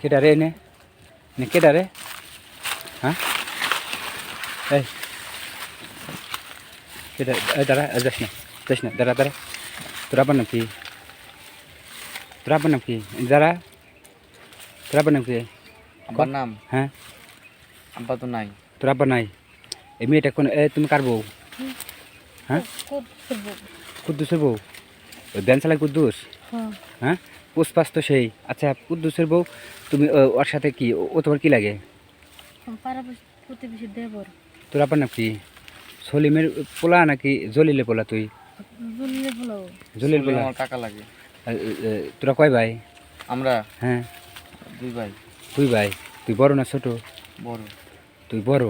কেটা রে এনে নে কেটা রে? হ্যাঁ? এই। কেটা দাঁড়া যাস না যাস না দাঁড়া দাঁড়া। তোর আবার নাম কি? তোর আবার নাম কি? দাঁড়া। তোর আবার নাম কি? আব্বার নাম? হ্যাঁ? আব্বা তো নাই। তোর আব্বা নাই এই মেয়েটা কোন তুমি কার বউ? হ্যাঁ? কুদ্দুসের বউ। ওই ব্যান চালায় কুদ্দুস? হ্যাঁ। পুষ্পাস তো সেই। আচ্ছা কুদ্দুসের বউ তুমি ও, ওর সাথে কি? ও তোমার কি লাগে? পাড়া প্রতিবেশী দেবর। তোর আবার নাম কি? সলিমের পোলা নাকি জলিলে পোলা তুই? জুলিলে পোলা আমার লাগে। তোরা কয় ভাই? আমরা? হ্যাঁ। দুই ভাই। তুই ভাই? তুই বড় না ছোট? বড়। তুই বড়?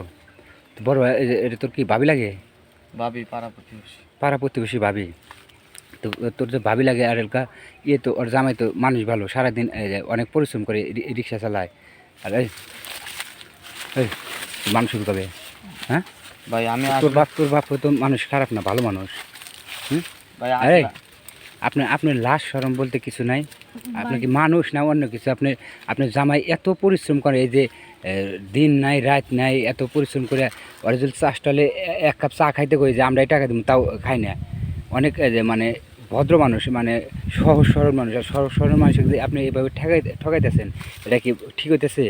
তুই বড় এটা তোর কি ভাবি লাগে? ভাবি পাড়া প্রতিবেশী। পাড়া প্রতিবেশী ভাবি। তো তোর যে ভাবি লাগে আর এলকা ইয়ে তো ওর জামাই তো মানুষ ভালো সারাদিন অনেক পরিশ্রম করে রিক্সা চালায়। আর এই মানুষ কবে? হ্যাঁ? ভাই আমি তোর বাপ তোর বাপ তো মানুষ খারাপ না ভালো মানুষ। ভাই এই আসলে- আপনার আপনার লাশ সরম বলতে কিছু নাই। আপনি কি মানুষ না অন্য কিছু? আপনি আপনার জামাই এত পরিশ্রম করে এই যে দিন নাই রাত নাই এত পরিশ্রম করে ওরা যদি চা স্টলে এক কাপ চা খাইতে কই যে আমরা এই টাকা দিব তাও খাই না। অনেক যে মানে ভদ্র মানুষ মানে সহজ সরল মানুষ আর সহজ সরল মানুষকে যদি আপনি এইভাবে ঠকাই ঠকাইতেছেন এটা কি ঠিক হইতেছে?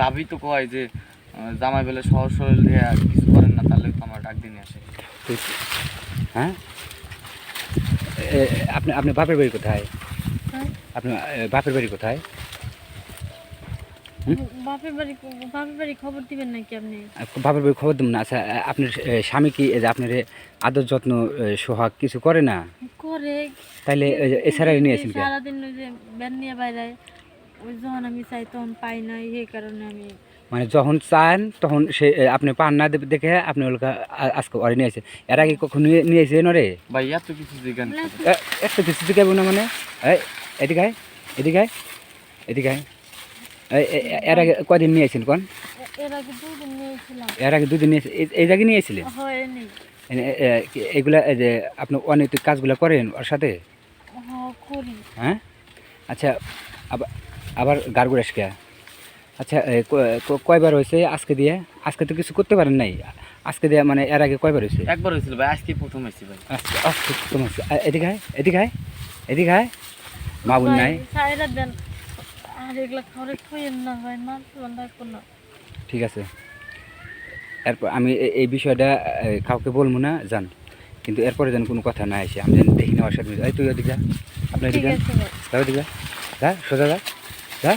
ভাবি তো কয় যে জামাই বেলে সহজ সরল কিছু করেন না তাহলে তো আমার ডাক দিনে আসে। হ্যাঁ? আপনি আপনি বাপের বাড়ি কোথায়? হ্যাঁ? আপনার বাপের বাড়ি কোথায়? বাপের বাড়ি বাপের বাড়ি খবর দিবেন নাকি আপনি? বাপের বাড়ি খবর দেব না। আচ্ছা আপনার স্বামী কি এই যে আপনার আদর যত্ন সোহাগ কিছু করে না? করে। তাইলে এছাড়া নিয়েছেন সারাদিন ওই যে ব্যান নিয়ে বাইরে ওই যখন আমি চাই তখন পাই না এই কারণে আমি মানে যখন চান তখন সে আপনি পান না দেখে আপনি ওলকা আজকে ওরে নিয়েছে এর আগে কখন নিয়ে নিয়েছে নরে ভাই এত কিছু জিজ্ঞান একটা কিছু দিকে না মানে? এই এদিকে এদিকে এদিকে এর আগে কদিন নিয়েছেন কোন? এর আগে দুদিন নিয়েছে এই- জায়গায় নিয়েছিলেন? এগুলা এই যে আপনি অনৈতিক কাজগুলো করেন ওর সাথে? হ্যাঁ? আচ্ছা আবার আবার গারগুড়াস কে? আচ্ছা কয়বার হয়েছে আজকে দিয়ে? আজকে তো কিছু করতে পারেন নাই। আজকে দিয়ে মানে এর আগে কয়বার হয়েছে? একবার হয়েছিল ভাই আজকে প্রথম হয়েছে ভাই। আজকে আজকে তোমার এদিকে এদিকে এদিকে আয়। মাবুন নাই। সাইরা দেন। আর এগুলা খাওয়ারে খুঁয়েন না না রাখব না। ঠিক আছে। এরপর আমি এই বিষয়টা কাউকে বলব না জান কিন্তু এরপরে যেন কোনো কথা না আসে আমি যেন দেখি না এই তুই ওদিকে যা। আপনার যা। ওদিকে যা। যা সোজা যা। যা।